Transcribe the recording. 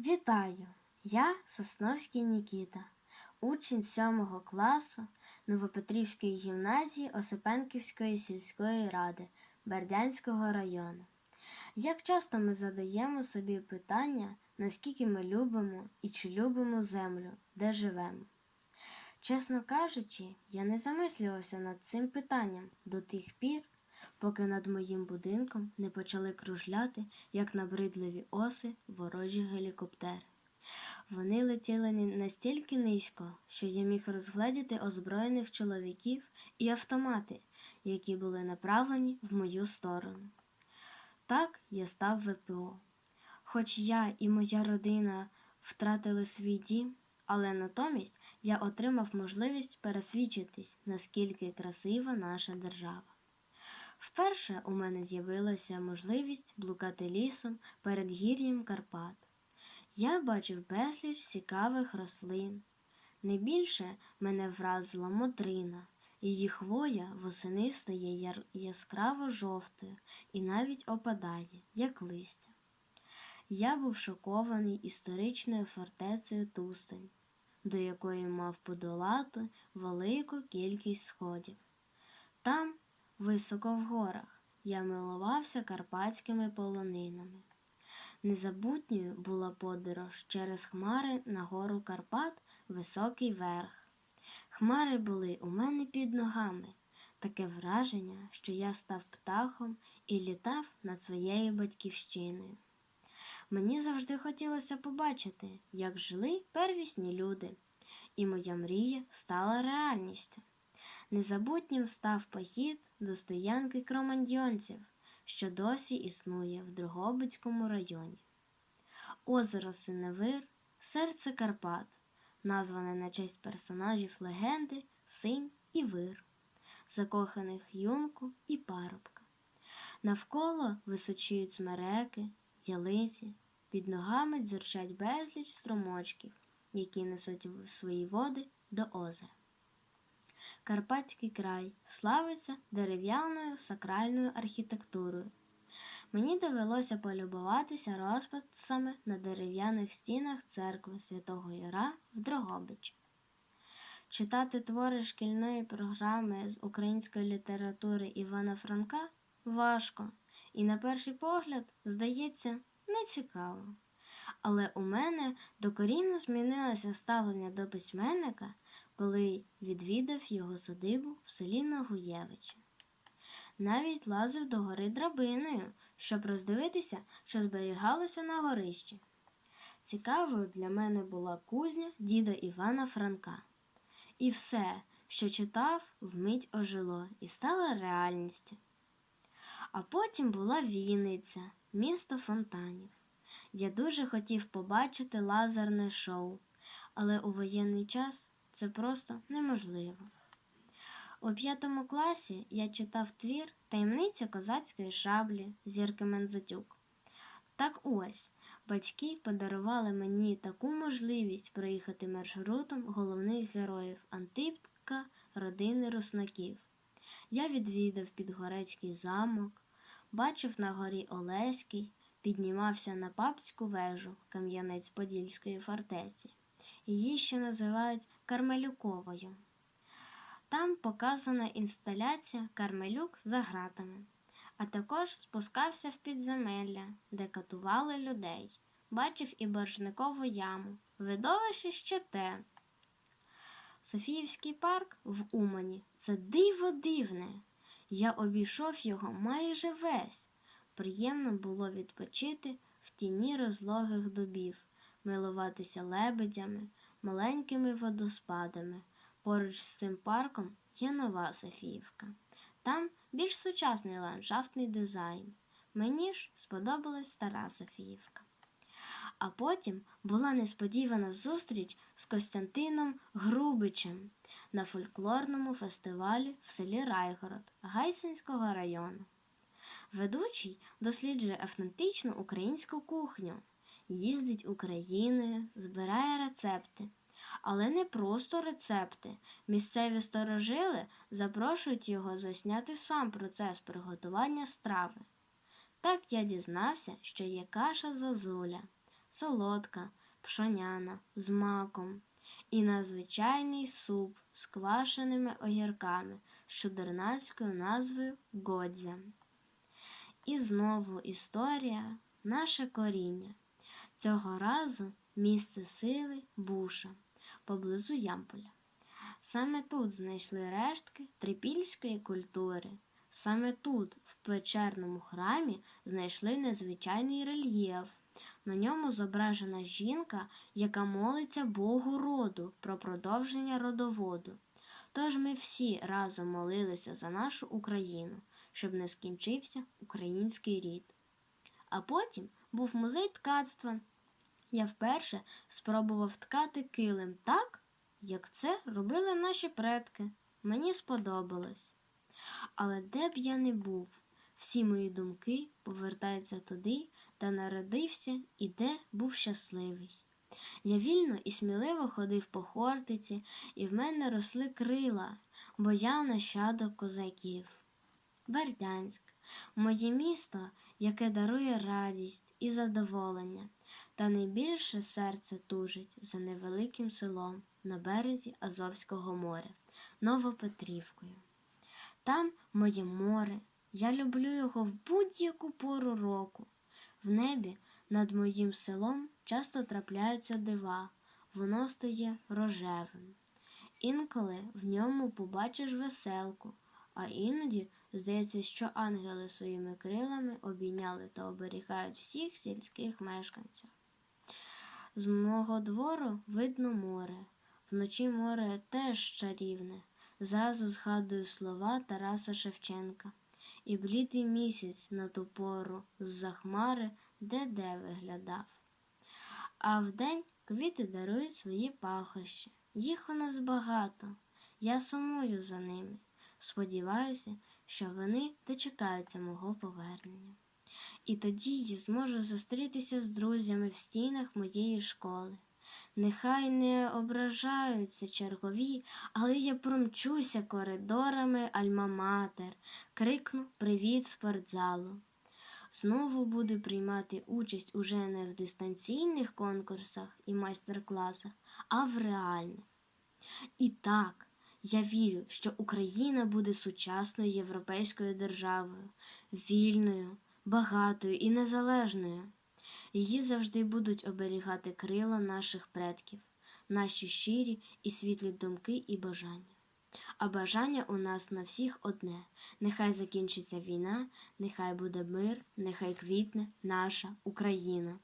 Вітаю! Я Сосновський Нікіта, учень 7 класу Новопетрівської гімназії Осипенківської сільської ради Бердянського району. Як часто ми задаємо собі питання, наскільки ми любимо і чи любимо землю, де живемо? Чесно кажучи, я не замислювався над цим питанням до тих пір, поки над моїм будинком не почали кружляти, як набридливі оси, ворожі гелікоптери. Вони летіли настільки низько, що я міг розгледіти озброєних чоловіків і автомати, які були направлені в мою сторону. Так я став ВПО. Хоч я і моя родина втратили свій дім, але натомість я отримав можливість пересвідчитись, наскільки красива наша держава. Вперше у мене з'явилася можливість блукати лісом перед гір'ям Карпат. Я бачив безліч цікавих рослин. Не більше мене вразила модрина. Її хвоя восени стає яр- яскраво жовтою і навіть опадає, як листя. Я був шокований історичною фортецею Тустень, до якої мав подолати велику кількість сходів. Там, високо в горах, я милувався карпатськими полонинами. Незабутньою була подорож через хмари на гору Карпат високий верх. Хмари були у мене під ногами. Таке враження, що я став птахом і літав над своєю батьківщиною. Мені завжди хотілося побачити, як жили первісні люди, і моя мрія стала реальністю. Незабутнім став похід до стоянки кроманьйонців, що досі існує в Дрогобицькому районі. Озеро Синевир, серце Карпат, назване на честь персонажів легенди Синь і Вир, закоханих юнку і парубка. Навколо височіють смереки, ялиці, під ногами дзюрчать безліч струмочків, які несуть свої води до озера. Карпатський край славиться дерев'яною сакральною архітектурою. Мені довелося полюбуватися розписами на дерев'яних стінах церкви святого Юра в Дрогобичі. Читати твори шкільної програми з української літератури Івана Франка важко і, на перший погляд, здається, нецікаво. Але у мене докорінно змінилося ставлення до письменника, коли відвідав його садибу в селі Нагуєвичі. Навіть лазив до гори драбиною, щоб роздивитися, що зберігалося на горищі. Цікавою для мене була кузня діда Івана Франка. І все, що читав, вмить ожило і стало реальністю. А потім була Вінниця, місто фонтанів. Я дуже хотів побачити лазерне шоу, але у воєнний час це просто неможливо. У п'ятому класі я читав твір Таємниця козацької шаблі Зірки Мензатюк. Так ось, батьки подарували мені таку можливість проїхати маршрутом головних героїв Антипка родини Руснаків. Я відвідав Підгорецький замок, бачив на горі Олеський, піднімався на папську вежу Кам'янець-Подільської фортеці. Її ще називають Кармелюковою. Там показана інсталяція Кармелюк за гратами, а також спускався в підземелля, де катували людей. Бачив і боржникову яму. Видовище ще те. Софіївський парк в Умані це диво дивне. Я обійшов його майже весь. Приємно було відпочити в тіні розлогих дубів, милуватися лебедями, маленькими водоспадами. Поруч з цим парком є нова Софіївка. Там більш сучасний ландшафтний дизайн. Мені ж сподобалась стара Софіївка. А потім була несподівана зустріч з Костянтином Грубичем на фольклорному фестивалі в селі Райгород Гайсинського району. Ведучий досліджує автентичну українську кухню, їздить Україною, збирає рецепти. Але не просто рецепти. Місцеві сторожили запрошують його засняти сам процес приготування страви. Так я дізнався, що є каша зозуля, солодка, пшоняна, з маком і надзвичайний суп з квашеними огірками з чудернацькою назвою Годзя. І знову історія, наше коріння. Цього разу місце сили Буша поблизу Ямполя. Саме тут знайшли рештки трипільської культури. Саме тут, в печерному храмі, знайшли незвичайний рельєф. На ньому зображена жінка, яка молиться Богу роду про продовження родоводу. Тож ми всі разом молилися за нашу Україну, щоб не скінчився український рід. А потім був музей ткацтва. Я вперше спробував ткати килим так, як це робили наші предки. Мені сподобалось. Але де б я не був, всі мої думки повертаються туди, де народився і де був щасливий. Я вільно і сміливо ходив по Хортиці, і в мене росли крила, бо я нащадок козаків. Бердянськ моє місто, яке дарує радість і задоволення, та найбільше серце тужить за невеликим селом на березі Азовського моря, Новопетрівкою. Там моє море, я люблю його в будь-яку пору року. В небі над моїм селом часто трапляються дива, воно стає рожевим. Інколи в ньому побачиш веселку, а іноді здається, що ангели своїми крилами обійняли та оберігають всіх сільських мешканців. З мого двору видно море, вночі море теж чарівне. Зразу згадую слова Тараса Шевченка. І блідий місяць на ту пору з-за хмари де-де виглядав. А вдень квіти дарують свої пахощі. Їх у нас багато. Я сумую за ними. Сподіваюся, що вони дочекаються мого повернення. І тоді я зможу зустрітися з друзями в стінах моєї школи. Нехай не ображаються чергові, але я промчуся коридорами Альма-Матер, крикну Привіт спортзалу. Знову буду приймати участь уже не в дистанційних конкурсах і майстер-класах, а в реальних. І так, я вірю, що Україна буде сучасною європейською державою, вільною, багатою і незалежною. Її завжди будуть оберігати крила наших предків, наші щирі і світлі думки і бажання. А бажання у нас на всіх одне: нехай закінчиться війна, нехай буде мир, нехай квітне наша Україна.